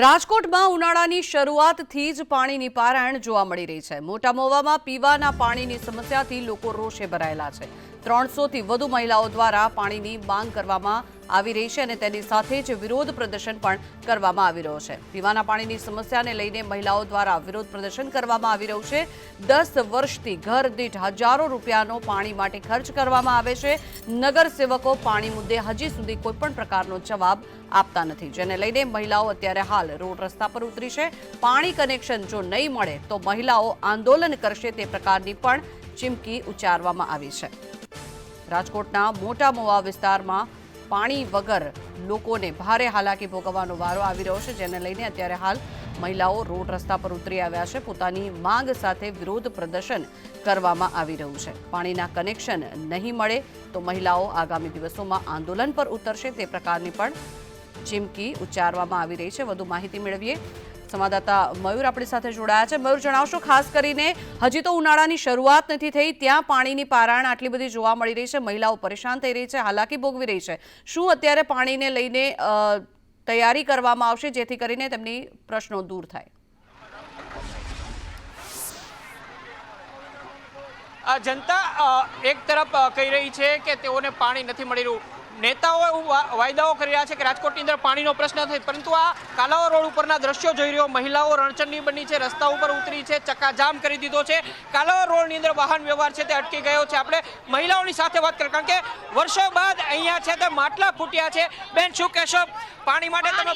રાજકોટમાં ઉનાળાની શરૂઆતથી જ પાણીની પારાયણ જોવા મળી રહી છે. મોટા મોવામાં પીવાના પાણીની સમસ્યાથી લોકો રોષે ભરાયેલા છે. ત્રણસોથી વધુ મહિલાઓ દ્વારા પાણીની માંગ કરવામાં આવી રહી છે અને તેની સાથે જ વિરોધ પ્રદર્શન પણ કરવામાં આવી રહ્યો છે. પીવાના પાણીની સમસ્યાને લઈને મહિલાઓ દ્વારા વિરોધ પ્રદર્શન કરવામાં આવી રહ્યું છે. દસ વર્ષથી ઘર દીઠ હજારો રૂપિયાનો પાણી માટે ખર્ચ કરવામાં આવે છે. નગરસેવકો પાણી મુદ્દે હજી સુધી કોઈપણ પ્રકારનો જવાબ આપતા નથી. જેને લઈને મહિલાઓ અત્યારે હાલ રોડ રસ્તા પર ઉતરી છે. પાણી કનેક્શન જો નહીં મળે તો મહિલાઓ આંદોલન કરશે તે પ્રકારની પણ ચીમકી ઉચ્ચારવામાં આવી છે. રાજકોટના મોટા મોવા વિસ્તારમાં પાણી વગર લોકોને ભારે હાલાકી ભોગવવાનો વારો આવી રહ્યો છે, જેને લઈને અત્યારે હાલ મહિલાઓ રોડ રસ્તા પર ઉતરી આવ્યા છે. પોતાની માંગ સાથે વિરોધ પ્રદર્શન કરવામાં આવી રહ્યું છે. પાણીના કનેક્શન નહીં મળે તો મહિલાઓ આગામી દિવસોમાં આંદોલન પર ઉતરશે. તે પ્રકારની પણ ચીમકી ઉચ્ચારવામાં આવી રહી છે. વધુ માહિતી મેળવીએ. સંવાદદાતા મયુર આપણી સાથે જોડાયા છે. મયુર, જણાવશો, ખાસ કરીને હજી તો ઉનાળાની શરૂઆત નથી થઈ, ત્યાં પાણીની પારાયણ આટલી બધી જોવા મળી રહી છે. મહિલાઓ પરેશાન થઈ રહી છે, હાલાકી ભોગવી રહી છે. શું અત્યારે પાણીને લઈને તૈયારી કરવામાં આવશે, જેથી કરીને તેમની પ્રશ્નો દૂર થાય? જનતા એક તરફ કહી રહી છે કે તેઓને પાણી નથી મળી રહ્યું. નેતાઓ વાયદાઓ કરી રહ્યા છે કે રાજકોટની અંદર પાણીનો પ્રશ્ન થાય પરંતુ આ કાલાવો રોડ ઉપરના દ્રશ્યો જોઈ રહ્યો. મહિલાઓ રણચંડી બની છે રસ્તા ઉપર ઉતરી છે ચક્કાજામ કરી દીધો છે. કાલાવો રોડની અંદર વાહન વ્યવહાર છે તે અટકી ગયો છે. આપણે મહિલાઓની સાથે વાત કરીએ કારણ કે વર્ષો બાદ અહીંયા છે તે માટલા ફૂટ્યા છે. બેન શું કહેશો? પાણી માટે તમે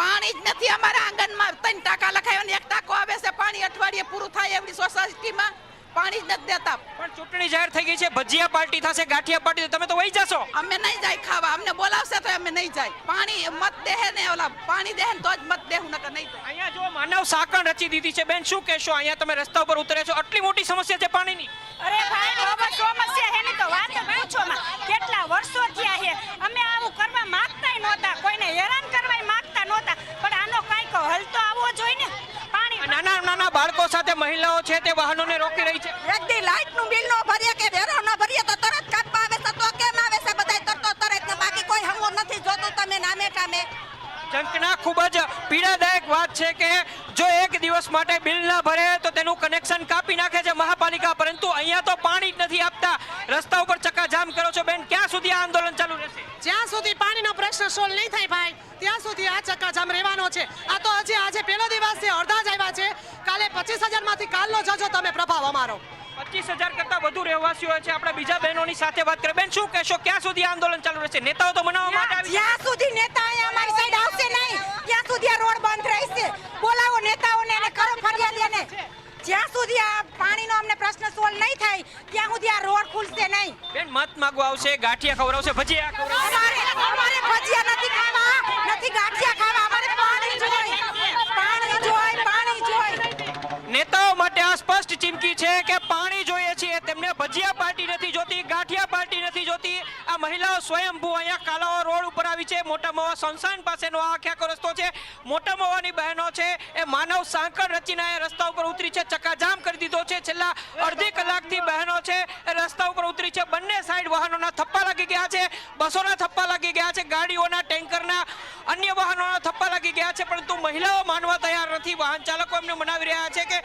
પાણી જ નથી અમારા આંગણમાં. ત્રણ ટાંકા લખાવ્યા ને એક ટાંકો આવે છે. પાણી અઠવાડિયે પૂરું થાય એવડી સોસાયટીમાં પાણી જ નથી દેતા. પણ ચૂંટણી જાહેર થઈ ગઈ છે. ભજીયા પાર્ટી થશે ગાંઠિયા પાર્ટી તમે તો વહી જશો. અમે નહીં જાય ખાવા. અમને બોલાવશે તો અમે નહીં જાય. પાણી મત દેહે ને ઓલા પાણી દેહે તો જ મત દેહું નકર નહીં અહીંયા જો માનવ સાંકળ રચી દીધી છે. બેન શું કહેશો? અહીંયા તમે રસ્તા ઉપર ઉતરે છો. આટલી મોટી સમસ્યા છે પાણીની અરે ભાઈ બાબા સમસ્યા એની તો વાત જ પૂછો માં કેટલા વર્ષો થયા છે અમે આવું કરવા માંગતાય નહોતા કોઈને હેરાન કરવા માંગતા નહોતા પણ આનો કાંઈક હલ તો આવવો જોઈએ ને પાણી નાના નાના મહિલાઓ છે તે વાહનોને રોકી રહી છે. એક દી લાઈટનું બિલ નો ભરીએ કે વેરો ન ભરીએ તો તરત કાપવા આવે છે. તો કેમ આવે છે બધાય? તરતો તરત ને બાકી કોઈ હમો નથી જોતું. તમે નામે કામે. જંકના ખૂબ જ પીડાદાયક વાત છે કે જો એક દિવસ માટે બિલ ના ભરે તો તેનું કનેક્શન કાપી નાખે છે મહાપાલિકા. પરંતુ અહીંયા તો પાણી જ નથી આપતા. રસ્તા ઉપર ચક્કાજામ કરો છો બેન. ક્યાં સુધી આ આંદોલન ચાલુ રહેશે? જ્યાં સુધી પાણીનો પ્રશ્ન સોલ્વ નહીં થાય ભાઈ ત્યાં સુધી આ ચક્કાજામ રહેવાનો છે. આ તો હજી આજે પહેલો દિવસ છે. અડધા કાલે પચીસ હજારમાંથી કાલનો જજો તમે પ્રભાવ અમારો. પચીસ હજાર કરતા વધુ રહેવાસીઓ છે. આપણે બીજા બહેનોની સાથે વાત કરીએ બેન શું કહેશો? ક્યાં સુધી આંદોલન ચાલુ રહેશે? નેતાઓ તો મનાવવા માટે આવી જ્યાં સુધી નેતા અહીંયા અમારી સાઈડ આવશે નહીં ત્યાં સુધી આ રોડ બંધ રહેશે. બોલાવો નેતાઓને અને કરો ફરિયાદ એને. જ્યાં સુધી આ પાણીનો અમને પ્રશ્ન સોલ્વ નહીં થાય ત્યાં સુધી આ રોડ ખુલશે નહીં. બેન મત માગવા આવશે ગાંઠિયા ખવડાવશે ભજીયા ખવડાવશે. અમારે અમારે ભજીયા નથી ખાવા નથી ગાંઠિયા ખાવા અમારે પાણી જોઈએ પાણી જોઈએ પાણી જોઈએ નેતાઓ માટે આ સ્પષ્ટ ચીમકી છે કે પાણી જોઈએ છીએ, તેમને ભજીયા પાર્ટી નથી જોતી, ગાંઠિયા પાર્ટી નથી જોતી. આ મહિલાઓ સ્વયંભૂ અહીંયા કાલાવા રોડ ઉપર આવી છે. મોટા મોવા સંસાન પાસેનો આ આખ્યાકો રસ્તો છે. મોટા મોવાની બહેનો છે, એ માનવ સાંકળ રચીને એ રસ્તા ઉપર ઉતરી છે. ચકાજામ કરી દીધો છે. છેલ્લા અડધી કલાકથી બહેનો છે, એ રસ્તા ઉપર ઉતરી છે. બંને સાઈડ વાહનોના થપ્પા લાગી ગયા છે, બસોના થપ્પા લાગી ગયા છે, ગાડીઓના, ટેન્કરના, અન્ય વાહનોના થપ્પા લાગી ગયા છે. પરંતુ મહિલાઓ માનવા તૈયાર નથી. વાહન ચાલકો એમને મનાવી રહ્યા છે કે